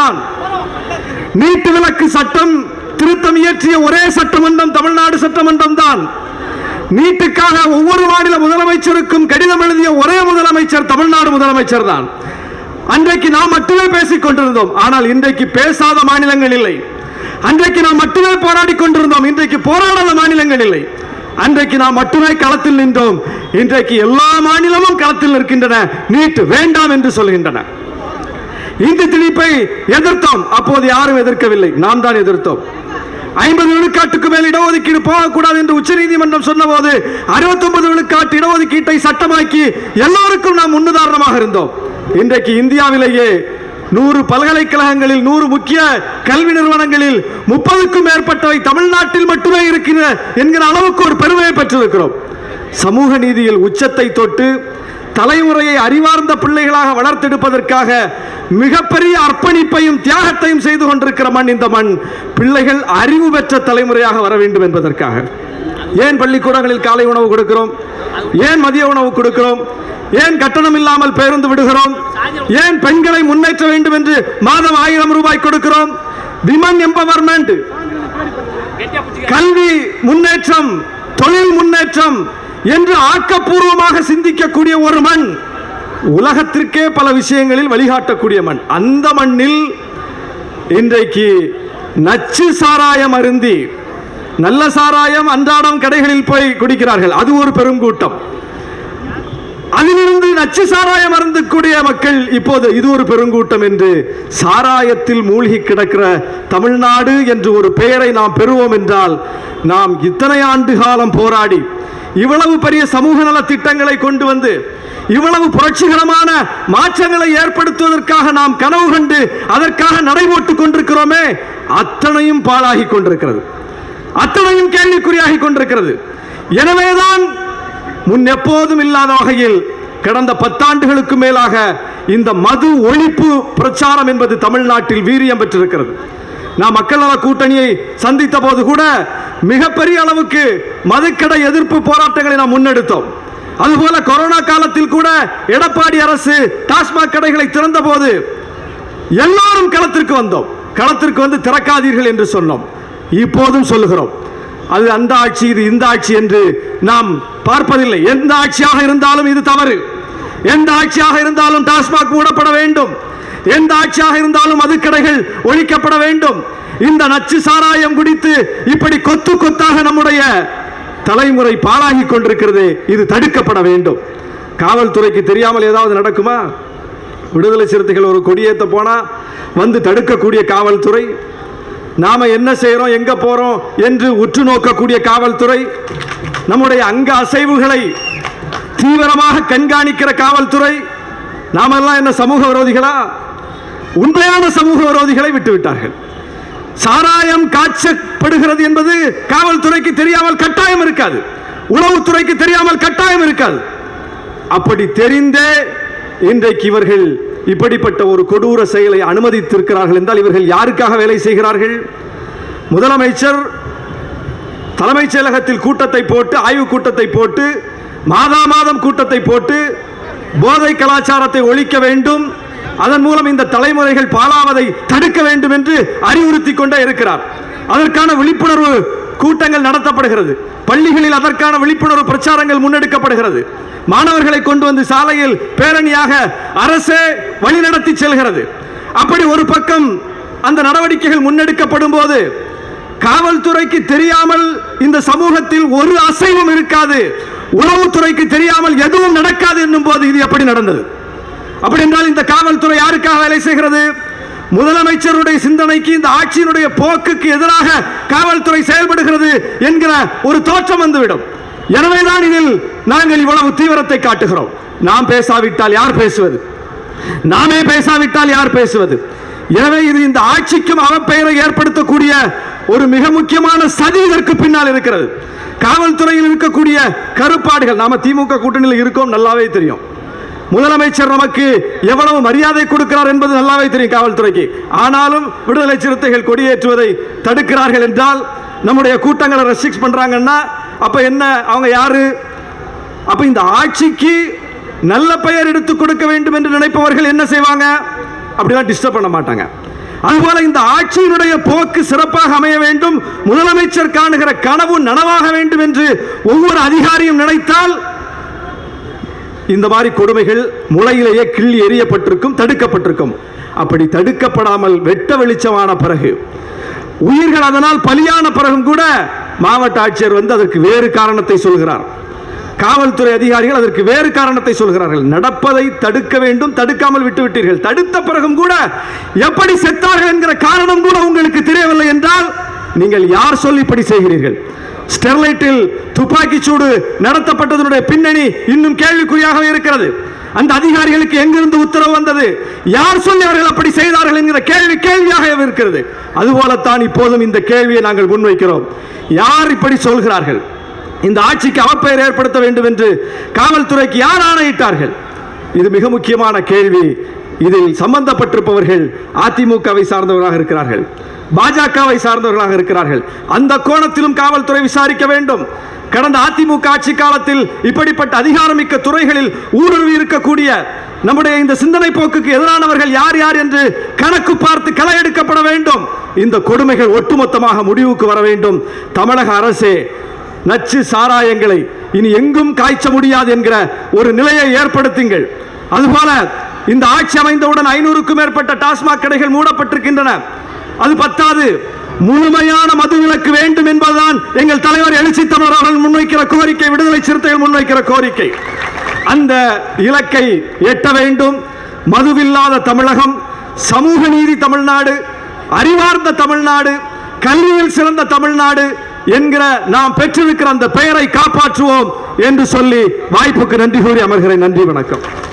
தான் நீட்டு விலக்கு சட்டம் திருத்தம் இயற்றிய ஒரே சட்டமன்றம் தமிழ்நாடு சட்டமன்றம் தான். நீட்டுக்காக ஒவ்வொரு மாநில முதலமைச்சருக்கும் கடிதம் எழுதிய ஒரே முதலமைச்சர் தமிழ்நாடு முதலமைச்சர் தான். அன்றைக்கு நாம் மட்டுமே பேசிக் கொண்டிருந்தோம். ஆனால் இன்றைக்கு பேசாத மாநிலங்கள் இல்லை. அன்றைக்கு நாம் மட்டுமே போராடி கொண்டிருந்தோம். இன்றைக்கு போராடாத மாநிலங்கள் இல்லை. அன்றைக்கு நாம் மட்டுமே களத்தில் நின்றோம். இன்றைக்கு எல்லா மாநிலமும் களத்தில் நிற்கின்றன. நீட் வேண்டாம் என்று சொல்கின்றன. இந்தி திணிப்பை எதிர்த்தோம். அப்போது யாரும் எதிர்க்கவில்லை. நாம் தான் எதிர்த்தோம். ஐம்பது விழுக்காட்டுக்கு மேல் இடஒதுக்கீடு போகக்கூடாது என்று உச்சநீதிமன்றம் சொன்னபோது அறுபத்தொன்பது விழுக்காட்டு இடஒதுக்கீட்டை சட்டமாக்கி எல்லோருக்கும் நாம் முன்னுதாரணமாக இருந்தோம். இன்றைக்கு இந்தியாவிலேயே நூறு பல்கலைக்கழகங்களில் நூறு முக்கிய கல்வி நிறுவனங்களில் முப்பதுக்கும் மேற்பட்டவை தமிழ்நாட்டில் மட்டுமே இருக்கின்ற என்கிற அளவுக்கு ஒரு பெருமையை பெற்றிருக்கிறோம். சமூக நீதியில் உச்சத்தை தொட்டு தலைமுறையை அறிவார்ந்த பிள்ளைகளாக வளர்த்தெடுப்பதற்காக மிகப்பெரிய அர்ப்பணிப்பையும் தியாகத்தையும் செய்து கொண்டிருக்கிற மண் இந்த மண். பிள்ளைகள் அறிவு பெற்ற தலைமுறையாக வர வேண்டும் என்பதற்காக. ஏன் பள்ளிக்கூடங்களில் காலை உணவு கொடுக்கிறோம்? ஏன் மதிய உணவு கொடுக்கிறோம்? ஏன் கட்டணம் இல்லாமல் பேருந்து விடுகிறோம்? ஏன் பெண்களை முன்னேற்ற வேண்டும் என்று மாதம் ஆயிரம் ரூபாய் கொடுக்கிறோம்? Women empowerment. கல்வி முன்னேற்றம் தொழில் முன்னேற்றம் என்று ஆக்கப்பூர்வமாக சிந்திக்கக்கூடிய ஒரு மண் உலகத்திற்கே பல விஷயங்களில் வழிகாட்டக்கூடிய மண். அந்த மண்ணில் இன்றைக்கு நச்சு சாராயம் அருந்தி நல்ல சாராயம் அன்றாடம் கடைகளில் போய் குடிக்கிறார்கள். அது ஒரு பெருங்கூட்டம். அதிலிருந்து நச்சு சாராயம் அருந்தக்கூடிய மக்கள் இப்போது இது ஒரு பெருங்கூட்டம் என்று சாராயத்தில் மூழ்கி கிடக்கிற தமிழ்நாடு என்று ஒரு பெயரை நாம் பெறுவோம் என்றால் நாம் இத்தனை ஆண்டு காலம் போராடி இவ்வளவு பெரிய சமூக நல திட்டங்களை கொண்டு வந்து இவ்வளவு புரட்சிகரமான மாற்றங்களை ஏற்படுத்துவதற்காக நாம் கனவு கண்டு அதற்காக நடைபோட்டுக் கொண்டிருக்கிறோமே அத்தனையும் பாழாகி கொண்டிருக்கிறது. அத்தனையும் கேள்விக்குறியாகி கொண்டிருக்கிறது. எனவேதான் முன் எப்போதும் இல்லாத வகையில் கடந்த பத்தாண்டுகளுக்கு மேலாக இந்த மது ஒழிப்பு பிரச்சாரம் என்பது தமிழ்நாட்டில் வீரியம் பெற்றிருக்கிறது. நான் மக்கள் நல கூட்டணியை சந்தித்த போது கூட மிகப்பெரிய அளவுக்கு மதுக்கடை எதிர்ப்பு போராட்டங்களை நாம் முன்னெடுத்தோம். அதுபோல கொரோனா காலத்தில் கூட எடப்பாடி அரசு டாஸ்மாக் கடைகளை திறந்த போது எல்லாரும் களத்திற்கு வந்தோம். களத்திற்கு வந்து திறக்காதீர்கள் என்று சொன்னோம். இப்போதும் சொல்லுகிறோம். அது அந்த ஆட்சி இது இந்த ஆட்சி என்று நாம் பார்ப்பதில்லை. எந்த ஆட்சியாக இருந்தாலும் இது தவறு. எந்த ஆட்சியாக இருந்தாலும் டாஸ்மாக் மூடப்பட வேண்டும். எந்த ஆட்சியாக இருந்தாலும் மதுக்கடைகள் ஒழிக்கப்பட வேண்டும். இந்த நச்சு சாராயம் குடித்து இப்படி கொத்து தலைமுறை பாழாகி கொண்டிருக்கிறது. இது தடுக்கப்பட வேண்டும். காவல்துறைக்கு தெரியாமல் ஏதாவது நடக்குமா? விடுதலை சிறுத்தைகள் ஒரு கொடியேற்ற போனா வந்து தடுக்கக்கூடிய காவல்துறை. நாம என்ன செய்யறோம் எங்க போறோம்? என்று உற்று நோக்கக்கூடிய காவல்துறை. நம்முடைய அங்க அசைவுகளை தீவிரமாக கண்காணிக்கிற காவல்துறை. நாமெல்லாம் என்ன சமூக விரோதிகளா? உண்மையான சமூக விரோதிகளை விட்டுவிட்டார்கள். சாராயம் காய்ச்சப்படுகிறது என்பது காவல்துறைக்கு தெரியாமல் கட்டாயம் இருக்காது. உளவுத்துறைக்கு தெரியாமல் கட்டாயம் இருக்காது. அப்படி தெரிந்தே இன்றைக்கு இவர்கள் இப்படிப்பட்ட ஒரு கொடூர செயலை அனுமதித்திருக்கிறார்கள் என்றால் இவர்கள் யாருக்காக வேலை செய்கிறார்கள்? முதலமைச்சர் தலைமைச் செயலகத்தில் கூட்டத்தை போட்டு ஆய்வு கூட்டத்தை போட்டு மாதா மாதம் கூட்டத்தை போட்டு போதை கலாச்சாரத்தை ஒழிக்க வேண்டும். அதன் மூலம் இந்த தலைமுறைகள் பாழாவதை தடுக்க வேண்டும் என்று அறிவுறுத்தி கொண்டே இருக்கிறார். அதற்கான விழிப்புணர்வு கூட்டங்கள் நடத்தப்படுகிறது. பள்ளிகளில் அதற்கான விழிப்புணர்வு பிரச்சாரங்கள் முன்னெடுக்கப்படுகிறது. மாணவர்களை கொண்டு வந்து சாலையில் பேரணியாக அரசே வழிநடத்தி செல்கிறது. அப்படி ஒரு பக்கம் அந்த நடவடிக்கைகள் முன்னெடுக்கப்படும் போது காவல்துறைக்கு தெரியாமல் இந்த சமூகத்தில் ஒரு அசைவும் இருக்காது. உளவுத்துறைக்கு தெரியாமல் எதுவும் நடக்காது என்னும் போது இது எப்படி நடந்தது? அப்படி என்றால் இந்த காவல்துறை யாருக்காக வேலை செய்கிறது? முதலமைச்சருடைய சிந்தனைக்கு இந்த ஆட்சியினுடைய போக்குக்கு எதிராக காவல்துறை செயல்படுகிறது என்கிற ஒரு தோற்றம் வந்துவிடும். எனவேதான் இதில் நாங்கள் இவ்வளவு தீவிரத்தை காட்டுகிறோம். நாம் பேசாவிட்டால் யார் பேசுவது? நாமே பேசாவிட்டால் யார் பேசுவது? எனவே இது இந்த ஆட்சிக்கும் அவப்பெயரை ஏற்படுத்தக்கூடிய ஒரு மிக முக்கியமான சதி இதற்கு பின்னால் இருக்கிறது. காவல்துறையில் இருக்கக்கூடிய கருப்பாடுகள் நாம திமுக கூட்டணியில் இருக்கோம் நல்லாவே தெரியும். முதலமைச்சர் நமக்கு எவ்வளவு மரியாதை கொடுக்கிறார் என்பது நல்லாவே தெரியும் காவல்துறைக்கு. ஆனாலும் விடுதலை சிறுத்தைகள் கொடியேற்றுவதை தடுக்கிறார்கள் என்றால் நம்முடைய கூட்டங்களை ரெஸ்ட்ரிக்ட் பண்ணுறாங்கன்னா அப்போ என்ன அவங்க யாரு? அப்போ இந்த ஆட்சிக்கு நல்ல பெயர் எடுத்து கொடுக்க வேண்டும் என்று நினைப்பவர்கள் என்ன செய்வாங்க? அப்படிலாம் டிஸ்டர்ப் பண்ண மாட்டாங்க. அதுபோல இந்த ஆட்சியினுடைய போக்கு சிறப்பாக அமைய வேண்டும். முதலமைச்சர் காணுகிற கனவு நனவாக வேண்டும் என்று ஒவ்வொரு அதிகாரியும் நினைத்தால் இந்த மாதிரி கொடுமைகள் முளையிலேயே கிள்ளி எறியப்பட்டிருக்கும் தடுக்கப்பட்டிருக்கும். அப்படி தடுக்கப்படாமல் வெட்ட வெளிச்சமான பிறகு உயிர்கள் அதனால் பலியான பிறகும் கூட மாவட்ட ஆட்சியர் வந்து அதற்கு வேறு காரணத்தை சொல்கிறார். காவல்துறை அதிகாரிகள் அதற்கு வேறு காரணத்தை சொல்கிறார்கள். நடப்பதை தடுக்க வேண்டும் தடுக்காமல் விட்டுவிட்டீர்கள் தடுத்த பிறகும் கூட எப்படி செத்தார்கள் என்கிற காரணம் கூட உங்களுக்கு தெரியவில்லை என்றால் நீங்கள் யார் சொல்லி இப்படி செய்கிறீர்கள்? ஸ்டெர்லைட்டில் துப்பாக்கி சூடு நடத்தப்பட்டதனுடைய பின்னணி இன்னும் கேள்விக்குறியாகவே இருக்கிறது. அந்த அதிகாரிகளுக்கு எங்கிருந்து உத்தரவு வந்தது? யார் சொல்லி அவர்கள் அப்படி செய்தார்கள் என்கிற கேள்வி கேள்வியாக இருக்கிறது. அதுபோலத்தான் இப்போதும் இந்த கேள்வியை நாங்கள் முன்வைக்கிறோம். யார் இப்படி சொல்கிறார்கள்? இந்த ஆட்சிக்கு அவப்பெயர் ஏற்படுத்த வேண்டும் என்று காவல்துறைக்கு யார் ஆணையிட்டார்கள்? இது மிக முக்கியமான கேள்வி. இதில் சம்பந்தப்பட்டிருப்பவர்கள் அதிமுகவை சார்ந்தவராக இருக்கிறார்கள். பாஜகவை சார்ந்தவர்களாக இருக்கிறார்கள். அந்த கோணத்திலும் காவல்துறை விசாரிக்க வேண்டும். கடந்த அதிமுக ஆட்சி காலத்தில் இப்படிப்பட்ட அதிகாரமிக்க துறைகளில் ஊடுருவி இருக்கக்கூடிய நம்முடைய இந்த சிந்தனை போக்குக்கு எதிரானவர்கள் யார் யார் என்று கணக்கு பார்த்து களை எடுக்கப்பட வேண்டும். இந்த கொடுமைகள் ஒட்டுமொத்தமாக முடிவுக்கு வர வேண்டும். தமிழக அரசே நச்சு சாராயங்களை இனி எங்கும் காய்ச்ச முடியாது என்கிற ஒரு நிலையை ஏற்படுத்துங்கள். அதுபோல இந்த ஆட்சி அமைந்தவுடன் ஐநூறுக்கும் மேற்பட்ட டாஸ்மாக் கடைகள் மூடப்பட்டிருக்கின்றன. அது பத்தாது. முழுமையான மதுவிலக்கு வேண்டும் என்பதுதான் எங்கள் தலைவர் எழுச்சி தமிழர் அவர்கள் முன்வைக்கிற கோரிக்கை விடுதலை சிறுத்தைகள் முன்வைக்கிற கோரிக்கை. அந்த இலக்கை எட்ட வேண்டும். மதுவில்லாத தமிழகம் சமூக நீதி தமிழ்நாடு அறிவார்ந்த தமிழ்நாடு கல்வியில் சிறந்த தமிழ்நாடு என்கிற நாம் பெற்றிருக்கிற அந்த பெயரை காப்பாற்றுவோம் என்று சொல்லி வாய்ப்புக்கு நன்றி கூறி அமர்கிறேன். நன்றி வணக்கம்.